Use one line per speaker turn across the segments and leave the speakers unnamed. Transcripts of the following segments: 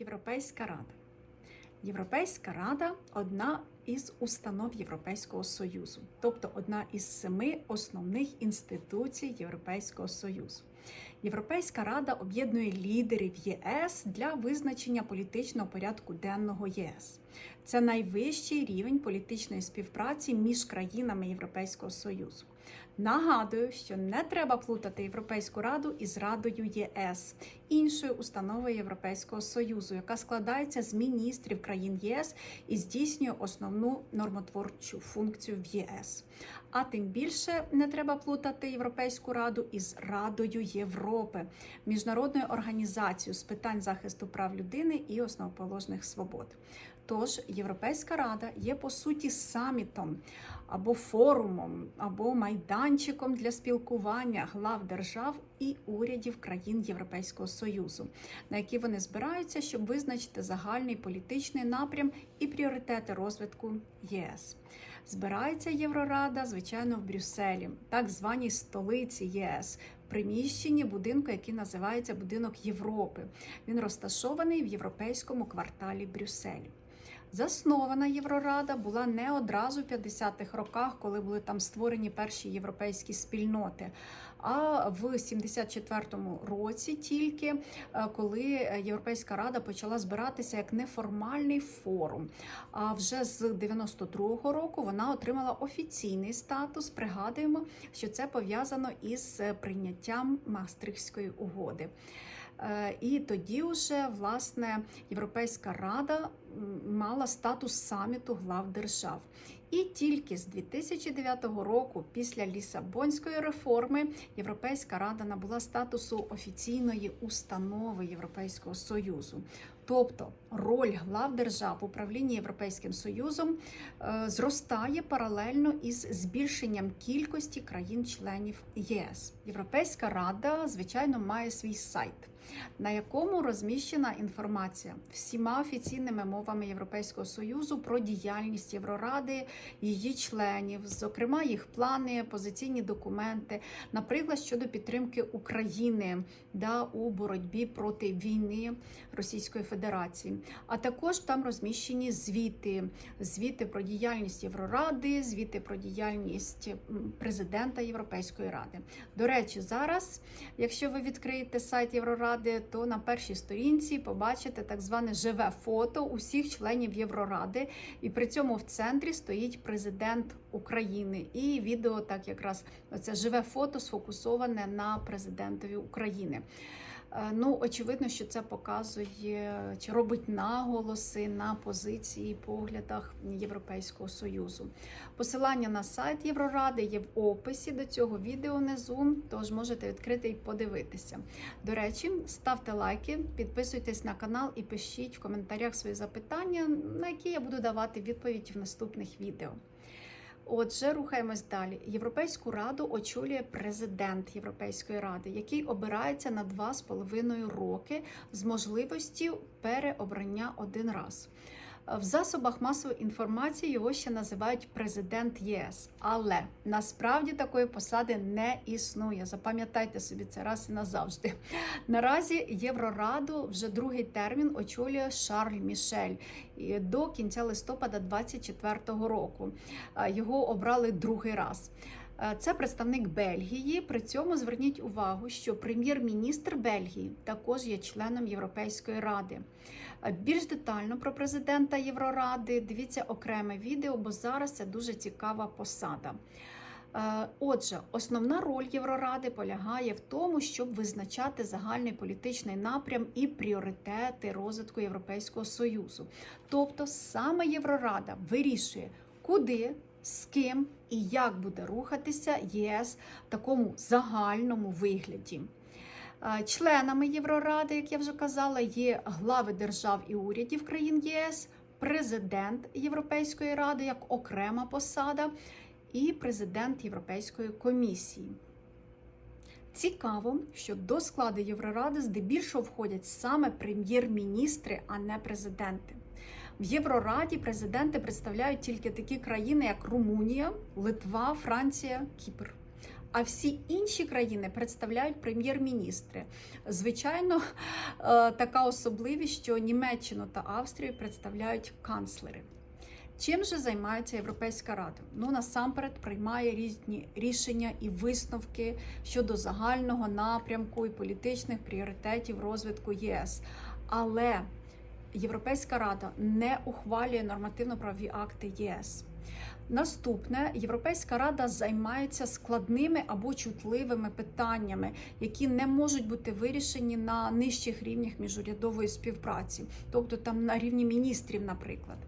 Європейська рада. Європейська рада одна із установ Європейського Союзу, тобто одна із семи основних інституцій Європейського Союзу. Європейська рада об'єднує лідерів ЄС для визначення політичного порядку денного ЄС. Це найвищий рівень політичної співпраці між країнами Європейського Союзу. Нагадую, що не треба плутати Європейську раду із Радою ЄС, іншою установою Європейського Союзу, яка складається з міністрів країн ЄС і здійснює основну нормотворчу функцію в ЄС. А тим більше не треба плутати Європейську раду із Радою Європи, міжнародною організацією з питань захисту прав людини і основоположних свобод. Тож Європейська рада є по суті самітом або форумом, або майданчиком для спілкування глав держав і урядів країн Європейського Союзу, на які вони збираються, щоб визначити загальний політичний напрям і пріоритети розвитку ЄС. Збирається Єврорада, звичайно, в Брюсселі, так званій столиці ЄС. Приміщенні будинку, який називається Будинок Європи. Він розташований в європейському кварталі Брюсселі. Заснована Єврорада була не одразу в 50-х роках, коли були там створені перші європейські спільноти. А в 74-му році тільки е, коли Європейська рада почала збиратися як неформальний форум. А вже з 92-го року вона отримала офіційний статус. Пригадуємо, що це пов'язано із прийняттям Мастрихської угоди. Е, І тоді вже власне Європейська рада мала статус саміту глав держав. І тільки з 2009 року, після Лісабонської реформи, Європейська рада набула статусу офіційної установи Європейського союзу. Тобто роль глав держав в управлінні Європейським Союзом е, зростає паралельно із збільшенням кількості країн-членів ЄС. Європейська рада, звичайно, має свій сайт, на якому розміщена інформація всіма офіційними мовами Європейського Союзу про діяльність Євроради, її членів, зокрема їх плани, позиційні документи, наприклад, щодо підтримки України да, у боротьбі проти війни Російської Федерації. А також там розміщені звіти, звіти про діяльність Євроради, звіти про діяльність президента Європейської ради. До речі, зараз, якщо ви відкриєте сайт Євроради, то на першій сторінці побачите так зване живе фото усіх членів Євроради, і при цьому в центрі стоїть президент України. І відео так якраз це живе фото сфокусоване на президентові України. Ну, очевидно, що це показує чи робить наголоси на позиції поглядах Європейського союзу. Посилання на сайт Євроради є в описі до цього відео внизу, тож можете відкрити і подивитися. До речі, ставте лайки, підписуйтесь на канал і пишіть в коментарях свої запитання, на які я буду давати відповідь в наступних відео. Отже, рухаємось далі. Європейську раду очолює президент Європейської ради, який обирається на два з половиною роки з можливістю переобрання один раз. В засобах масової інформації його ще називають президент ЄС, але насправді такої посади не існує. Запам'ятайте собі це раз і назавжди. Наразі Єврораду вже другий термін очолює Шарль Мішель до кінця листопада 2024 року. Його обрали другий раз. Це представник Бельгії. При цьому зверніть увагу, що прем'єр-міністр Бельгії також є членом Європейської ради. Більш детально про президента Євроради дивіться окреме відео, бо зараз це дуже цікава посада. Отже, основна роль Євроради полягає в тому, щоб визначати загальний політичний напрям і пріоритети розвитку Європейського союзу. Тобто, саме Єврорада вирішує, куди з ким і як буде рухатися ЄС в такому загальному вигляді. Членами Євроради, як я вже казала, є глави держав і урядів країн ЄС, президент Європейської ради як окрема посада, і президент Європейської комісії. Цікаво, що до складу Євроради здебільшого входять саме прем'єр-міністри, а не президенти. В Єврораді президенти представляють тільки такі країни, як Румунія, Литва, Франція, Кіпр. А всі інші країни представляють прем'єр-міністри. Звичайно, е, така особливість, що Німеччину та Австрію представляють канцлери. Чим же займається Європейська Рада? Ну насамперед приймає різні рішення і висновки щодо загального напрямку і політичних пріоритетів розвитку ЄС. Але Європейська Рада не ухвалює нормативно-правові акти ЄС. Наступне Європейська рада займається складними або чутливими питаннями, які не можуть бути вирішені на нижчих рівнях міжурядової співпраці, тобто там на рівні міністрів, наприклад.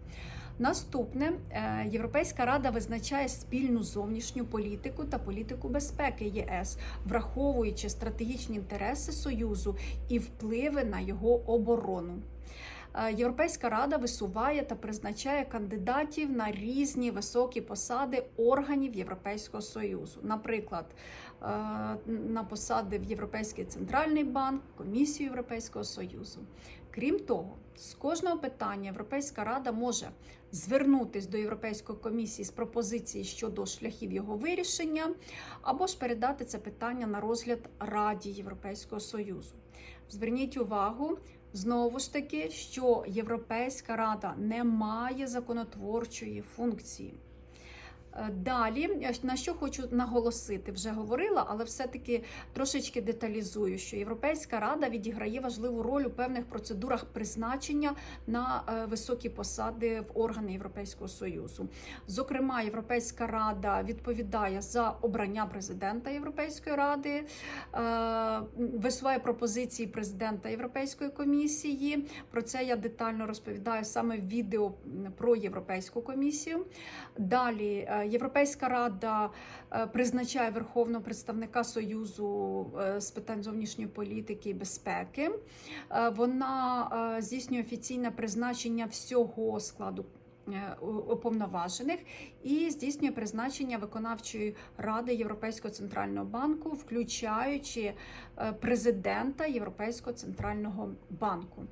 Наступне е, Європейська рада визначає спільну зовнішню політику та політику безпеки ЄС, враховуючи стратегічні інтереси Союзу і впливи на його оборону. Е, Європейська рада висуває та призначає кандидатів на різні високі посади органів Європейського союзу, наприклад, е, на посади в Європейський центральний банк, комісію Європейського союзу. Крім того, з кожного питання Європейська рада може звернутись до Європейської комісії з пропозиції щодо шляхів його вирішення, або ж передати це питання на розгляд Раді Європейського союзу. Зверніть увагу. Знову ж таки, що Європейська рада не має законотворчої функції. Е, Далі, на що хочу наголосити, вже говорила, але все-таки трошечки деталізую, що Європейська рада відіграє важливу роль у певних процедурах призначення на е, високі посади в органи Європейського союзу. Зокрема, Європейська рада відповідає за обрання президента Європейської ради, е, висуває пропозиції президента Європейської комісії. Про це я детально розповідаю саме в відео про Європейську комісію. Далі Європейська рада е, призначає верховного представника Союзу е, з питань зовнішньої політики і безпеки. Е, Вона здійснює офіційне призначення всього складу. Уповноважених і здійснює призначення виконавчої ради Європейського центрального банку, включаючи президента Європейського центрального банку.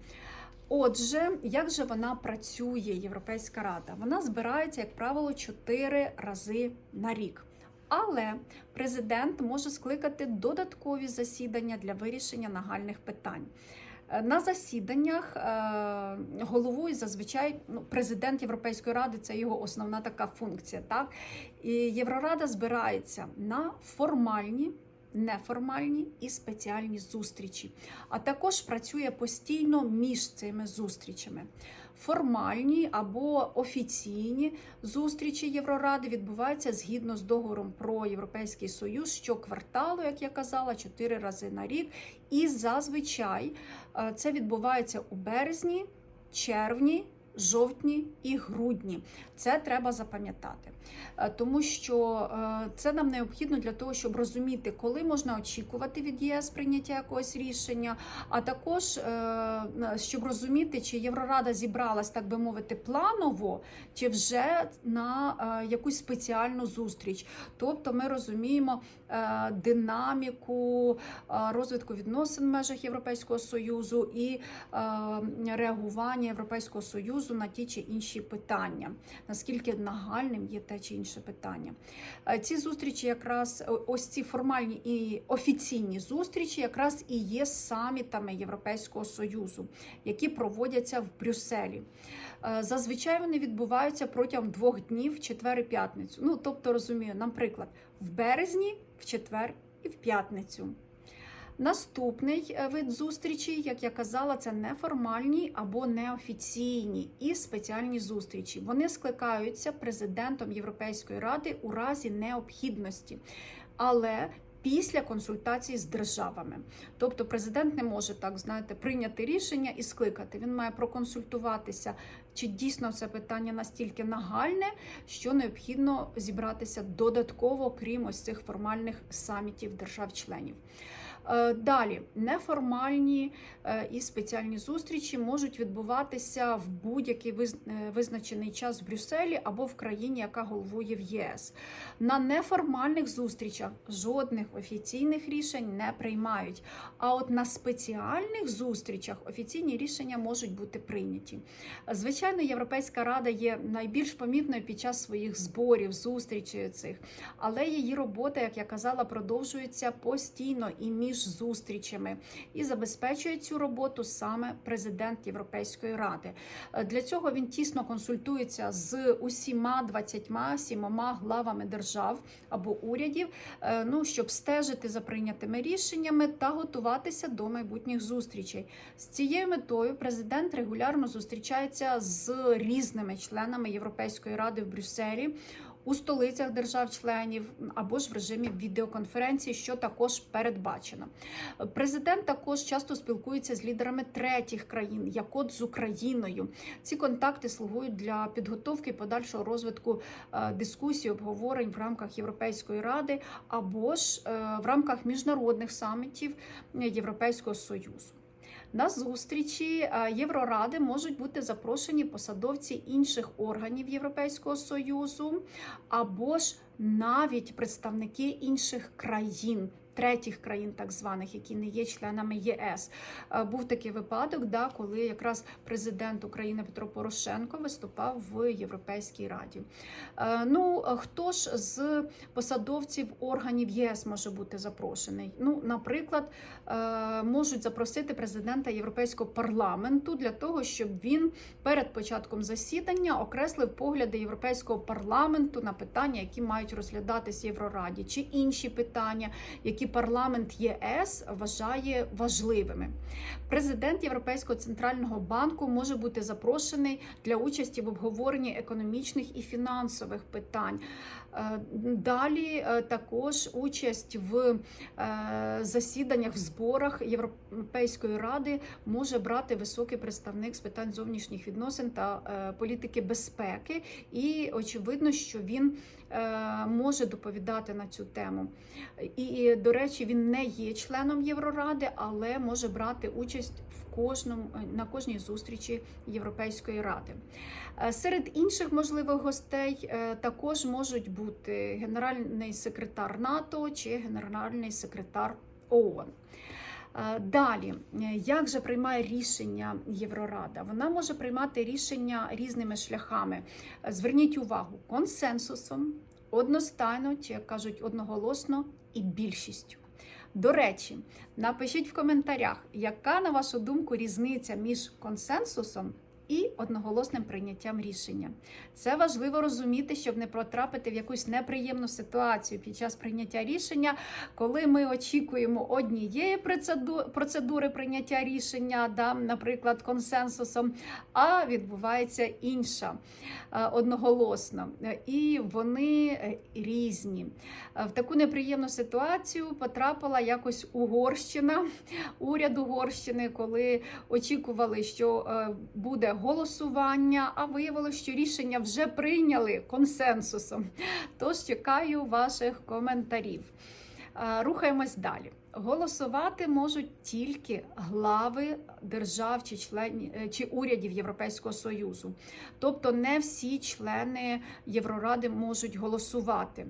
Отже, як же вона працює, Європейська рада? Вона збирається, як правило, 4 рази на рік. Але президент може скликати додаткові засідання для вирішення нагальних питань. Е, На засіданнях е, головує зазвичай ну, президент Європейської ради це його основна така функція. Так? І Єврорада збирається на формальні неформальні і спеціальні зустрічі, а також працює постійно між цими зустрічами. Формальні або офіційні зустрічі Євроради відбуваються згідно з договором про Європейський Союз щокварталу, як я казала, чотири рази на рік. І зазвичай е, це відбувається у березні, червні. Жовтні і грудні це треба запам'ятати, Е, тому що е, це нам необхідно для того, щоб розуміти, коли можна очікувати від ЄС прийняття якогось рішення, а також е, щоб розуміти, чи Єврорада зібралась, так би мовити, планово, чи вже на якусь спеціальну зустріч. Тобто ми розуміємо динаміку розвитку відносин в межах Європейського союзу і реагування Європейського союзу на ті чи інші питання, наскільки нагальним є те чи інше питання. Е, Ці зустрічі, якраз ось ці формальні і офіційні зустрічі, якраз і є самітами Європейського союзу, які проводяться в Брюсселі. Е, Зазвичай вони відбуваються протягом двох днів четвер і п'ятницю. Ну тобто розумію, наприклад, в березні, в четвер і в п'ятницю. Наступний е, вид зустрічі, як я казала, це неформальні або неофіційні і спеціальні зустрічі. Вони скликаються президентом Європейської ради у разі необхідності, але після консультацій з державами. Тобто президент не може так знаєте прийняти рішення і скликати. Він має проконсультуватися, чи дійсно це питання настільки нагальне, що необхідно зібратися додатково, крім ось цих формальних самітів держав-членів. Е, Далі неформальні е, і спеціальні зустрічі можуть відбуватися в будь-який е, визначений час в Брюсселі або в країні, яка головує в ЄС. На неформальних зустрічах жодних офіційних рішень не приймають. А от на спеціальних зустрічах офіційні рішення можуть бути прийняті. Звичайно, Європейська рада є найбільш помітною під час своїх зборів, зустрічей цих, але її робота, як я казала, продовжується постійно і між зустрічами, і забезпечує цю роботу саме президент Європейської ради. Е, Для цього він тісно консультується з усіма 27 главами держав або урядів, е, ну щоб стежити за прийнятими рішеннями та готуватися до майбутніх зустрічей. З цією метою президент регулярно зустрічається з різними членами Європейської ради в Брюсселі. У столицях держав-членів або ж в режимі відеоконференції, що також передбачено. Президент також часто спілкується з лідерами третіх країн, як от з Україною. Ці контакти слугують для підготовки подальшого розвитку е, дискусій, обговорень в рамках Європейської ради або ж е, в рамках міжнародних самітів Європейського союзу. На зустрічі е, Євроради можуть бути запрошені посадовці інших органів Європейського союзу, або ж навіть представники інших країн. Третіх країн, так званих, які не є членами ЄС, Е, був такий випадок, да, коли якраз президент України Петро Порошенко виступав в Європейській Раді. Е, Ну хто ж з посадовців органів ЄС може бути запрошений? Ну, наприклад, е, можуть запросити президента Європейського парламенту для того, щоб він перед початком засідання окреслив погляди Європейського парламенту на питання, які мають розглядатись в Єврораді, чи інші питання, які парламент ЄС вважає важливими. Президент Європейського центрального банку може бути запрошений для участі в обговоренні економічних і фінансових питань. Е, Далі е, також участь в е, засіданнях, в зборах Європейської ради може брати високий представник з питань зовнішніх відносин та політики безпеки, і очевидно, що він може доповідати на цю тему. І, до речі, він не є членом Євроради, але може брати участь в кожному на кожній зустрічі Європейської ради. Е, Серед інших можливих гостей е, також можуть бути генеральний секретар НАТО чи генеральний секретар ООН. Е, Далі, е, як же приймає рішення Єврорада? Вона може приймати рішення різними шляхами. Е, Зверніть увагу, консенсусом, одностайно, чи як кажуть, одноголосно і більшістю. До речі, напишіть в коментарях, яка, на вашу думку, різниця між консенсусом і одноголосним прийняттям рішення. Це важливо розуміти, щоб не потрапити в якусь неприємну ситуацію під час прийняття рішення, коли ми очікуємо однієї процедури прийняття рішення, да, наприклад, консенсусом, а відбувається інша е, одноголосно. І вони е, різні. Е, В таку неприємну ситуацію потрапила якось Угорщина, уряд Угорщини, коли очікували, що буде голосування, а виявилося, що рішення вже прийняли консенсусом. Тож чекаю ваших коментарів. Е, Рухаємось далі. Голосувати можуть тільки глави держав чи членів чи урядів Європейського союзу, тобто не всі члени Євроради можуть голосувати.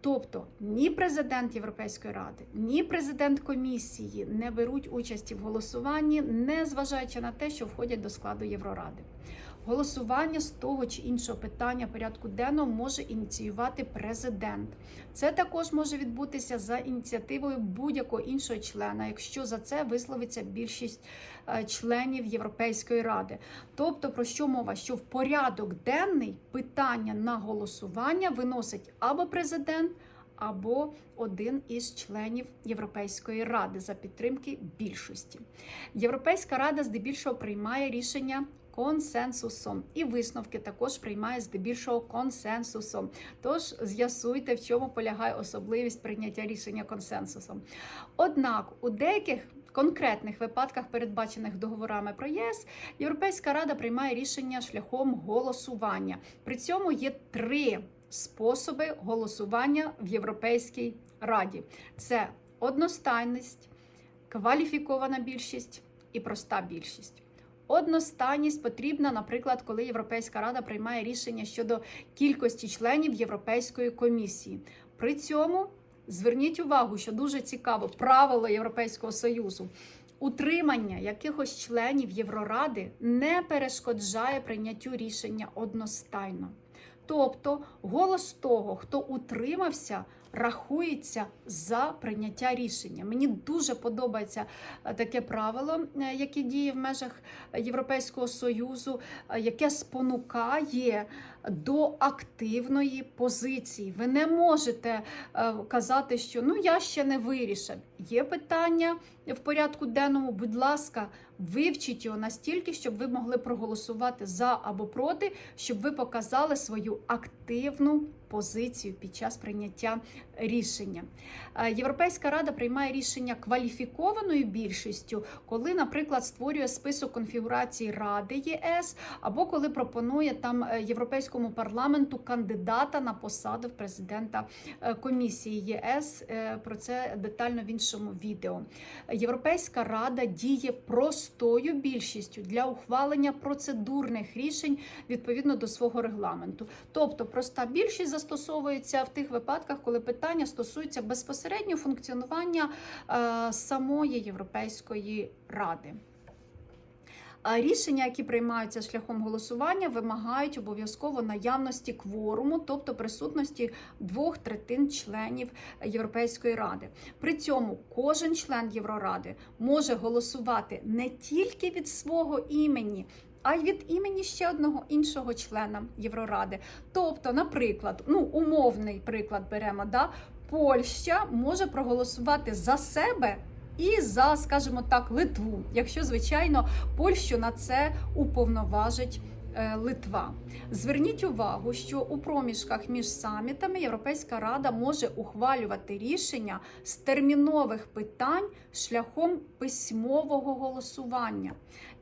Тобто ні президент Європейської ради, ні президент комісії не беруть участі в голосуванні, не зважаючи на те, що входять до складу Євроради. Голосування з того чи іншого питання порядку денного може ініціювати президент. Це також може відбутися за ініціативою будь-якого іншого члена, якщо за це висловиться більшість е, членів Європейської ради. Тобто, про що мова? Що в порядок денний питання на голосування виносить або президент, або один із членів Європейської ради за підтримки більшості. Європейська рада здебільшого приймає рішення. Консенсусом і висновки також приймає здебільшого консенсусом. Тож з'ясуйте, в чому полягає особливість прийняття рішення консенсусом. Однак у деяких конкретних випадках, передбачених договорами про ЄС, Європейська рада приймає рішення шляхом голосування. При цьому є три способи голосування в Європейській раді: це одностайність, кваліфікована більшість і проста більшість. Одностайність потрібна, наприклад, коли Європейська рада приймає рішення щодо кількості членів Європейської комісії. При цьому зверніть увагу, що дуже цікаво правило Європейського союзу. Утримання якихось членів Євроради не перешкоджає прийняттю рішення одностайно. Тобто голос того, хто утримався, рахується за прийняття рішення. Мені дуже подобається е, таке правило, е, яке діє в межах Європейського союзу, е, яке спонукає до активної позиції. Ви не можете е, казати, що ну я ще не вирішив. Є питання в порядку денному, будь ласка, вивчіть його настільки, щоб ви могли проголосувати за або проти, щоб ви показали свою активну позицію під час прийняття рішення. Е, Європейська рада приймає рішення кваліфікованою більшістю, коли, наприклад, створює список конфігурацій Ради ЄС, або коли пропонує там е, Європейському парламенту кандидата на посаду в президента е, комісії ЄС. Е, Про це детально в іншому відео. Європейська рада діє простою більшістю для ухвалення процедурних рішень відповідно до свого регламенту. Тобто, проста більшість застосовується в тих випадках, коли питання стосуються безпосередньо функціонування е, самої Європейської ради. Рішення, які приймаються шляхом голосування, вимагають обов'язково наявності кворуму, тобто присутності двох третин членів Європейської ради. При цьому кожен член Євроради може голосувати не тільки від свого імені. А й від імені ще одного іншого члена Євроради. Тобто, наприклад, ну умовний приклад беремо, да, Польща може проголосувати за себе і за, скажімо так, Литву, якщо, звичайно, Польщу на це уповноважить е, Литва. Зверніть увагу, що у проміжках між самітами Європейська рада може ухвалювати рішення з термінових питань шляхом письмового голосування.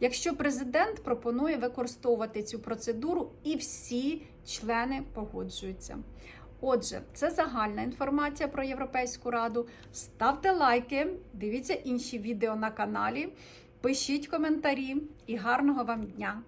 Якщо президент пропонує використовувати цю процедуру, і всі члени погоджуються. Отже, це загальна інформація про Європейську раду. Ставте лайки, дивіться інші відео на каналі, пишіть коментарі і гарного вам дня!